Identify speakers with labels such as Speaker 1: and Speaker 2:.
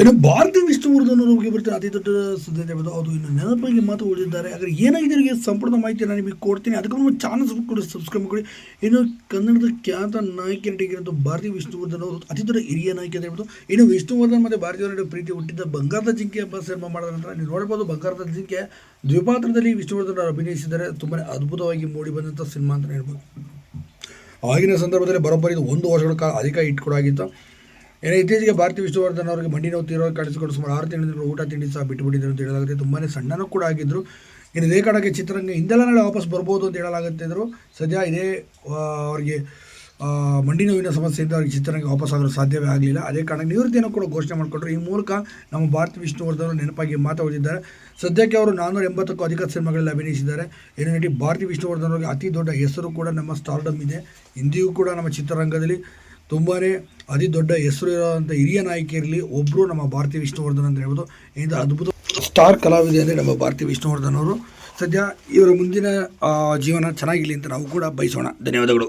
Speaker 1: ಇನ್ನು ಭಾರತೀಯ ವಿಷ್ಣುವರ್ಧನ್ ನಮಗೆ ಬರ್ತಾರೆ, ಅತಿ ದೊಡ್ಡ ಸುದ್ದಿ ಅದು ಇನ್ನು ನೆನಪಿಗೆ ಮಾತು ಉಳಿದಿದ್ದಾರೆ. ಆದರೆ ಏನಾಗಿದೆ ಅವರಿಗೆ ಸಂಪೂರ್ಣ ಮಾಹಿತಿ ನಾನು ನಿಮಗೆ ಕೊಡ್ತೀನಿ. ಅದಕ್ಕೆ ನಮ್ಮ ಚಾನಲ್ ಕೂಡ ಸಬ್ಸ್ಕ್ರೈಬ್ ಮಾಡಿ ಇನ್ನು ಕನ್ನಡದ ಖ್ಯಾತ ನಾಯಕಿ ನಟಿಗಿರೋದು ಭಾರತೀಯ ವಿಷ್ಣುವರ್ಧನ್ ಅವರು ಅತಿ ದೊಡ್ಡ ಹಿರಿಯ ನಾಯಕಿ ಅಂತ ಹೇಳ್ಬೋದು. ಇನ್ನು ವಿಷ್ಣುವರ್ಧನ್ ಮತ್ತು ಭಾರತೀಯ ನಡುವೆ ಪ್ರೀತಿ ಹುಟ್ಟಿದ್ದ ಬಂಗಾರದ ಜಿಂಕೆ ಹಬ್ಬ ಸಿನಿಮಾ ಮಾಡಿದ ನಂತರ ನೀವು ನೋಡ್ಬೋದು ಬಂಗಾರದ ಜಿಂಕೆ ದ್ವಿಪಾತ್ರದಲ್ಲಿ ವಿಷ್ಣುವರ್ಧನ್ ಅವರು ಅಭಿನಯಿಸಿದ್ದಾರೆ. ತುಂಬಾ ಅದ್ಭುತವಾಗಿ ಮೂಡಿ ಬಂದಂಥ ಸಿನಿಮಾ ಅಂತ ಹೇಳ್ಬೋದು. ಆಗಿನ ಸಂದರ್ಭದಲ್ಲಿ ಬರೋಬ್ಬರಿ ಒಂದು ವರ್ಷಗಳ ಕಾಲ ಅಧಿಕ ಇಟ್ಕೊಡಾಗಿತ್ತು ಏನೋ ಇತ್ತೀಚೆಗೆ ಭಾರತೀಯ ವಿಷ್ಣುವರ್ಧನ್ ಅವರಿಗೆ ಮಂಡಿ ನೋವು ತೀರೋ ಕಾಣಿಸಿಕೊಂಡು ಸುಮಾರು ಆರು ತಿಂಗಳಿಂದ ಊಟ, ತಿಂಡಿ ಸಹ ಬಿಟ್ಟು ಬಿಟ್ಟಿದ್ರು ಅಂತ ಹೇಳಲಾಗುತ್ತೆ. ತುಂಬಾ ಸಣ್ಣನೂ ಕೂಡ ಆಗಿದ್ದರು ಇನ್ನು ಇದೇ ಕಾರಣಕ್ಕೆ ಚಿತ್ರರಂಗ ಹಿಂದೆಲ್ಲ ನಾಳೆ ವಾಪಸ್ ಬರ್ಬೋದು ಅಂತ ಹೇಳಲಾಗುತ್ತೆ ಇದ್ರು. ಸದ್ಯ ಇದೇ ಅವರಿಗೆ ಮಂಡಿ ನೋವಿನ ಸಮಸ್ಯೆಯಿಂದ ಅವ್ರಿಗೆ ಚಿತ್ರರಂಗ ವಾಪಸ್ ಆಗಲು ಸಾಧ್ಯವೇ ಆಗಲಿಲ್ಲ. ಅದೇ ಕಾರಣ ನಿವೃತ್ತಿಯನ್ನು ಕೂಡ ಘೋಷಣೆ ಮಾಡಿಕೊಂಡ್ರು. ಈ ಮೂಲಕ ನಮ್ಮ ಭಾರತ ವಿಷ್ಣುವರ್ಧನ್ ನೆನಪಾಗಿ ಮಾತಾಡಿದ್ದಾರೆ ಸದ್ಯಕ್ಕೆ ಅವರು ನಾನ್ನೂರ ಎಂಬತ್ತಕ್ಕೂ ಅಧಿಕ ಸಿನಿಮಾಗಳಲ್ಲಿ ಅಭಿನಯಿಸಿದ್ದಾರೆ. ಏನು ನಟಿ ಭಾರತಿ ವಿಷ್ಣುವರ್ಧನ್ ಅವರಿಗೆ ಅತಿ ದೊಡ್ಡ ಹೆಸರು ಕೂಡ ನಮ್ಮ ಸ್ಟಾರ್ಡಮ್ ಇದೆ. ಇಂದಿಗೂ ಕೂಡ ನಮ್ಮ ಚಿತ್ರರಂಗದಲ್ಲಿ ತುಂಬಾ ಅತಿ ದೊಡ್ಡ ಹೆಸರು ಇರುವಂಥ ಹಿರಿಯ ನಾಯಕಿಯರಲ್ಲಿ ಒಬ್ಬರು ನಮ್ಮ ಭಾರತೀಯ ವಿಷ್ಣುವರ್ಧನ್ ಅಂತ ಹೇಳ್ಬೋದು. ಇಂಥ ಅದ್ಭುತ ಸ್ಟಾರ್ ಕಲಾವಿದೆ ಅಂದರೆ ನಮ್ಮ ಭಾರತೀಯ ವಿಷ್ಣುವರ್ಧನ್ ಅವರು. ಸದ್ಯ ಇವರ ಮುಂದಿನ ಜೀವನ ಚೆನ್ನಾಗಿರಲಿ ಅಂತ ನಾವು ಕೂಡ ಬಯಸೋಣ. ಧನ್ಯವಾದಗಳು.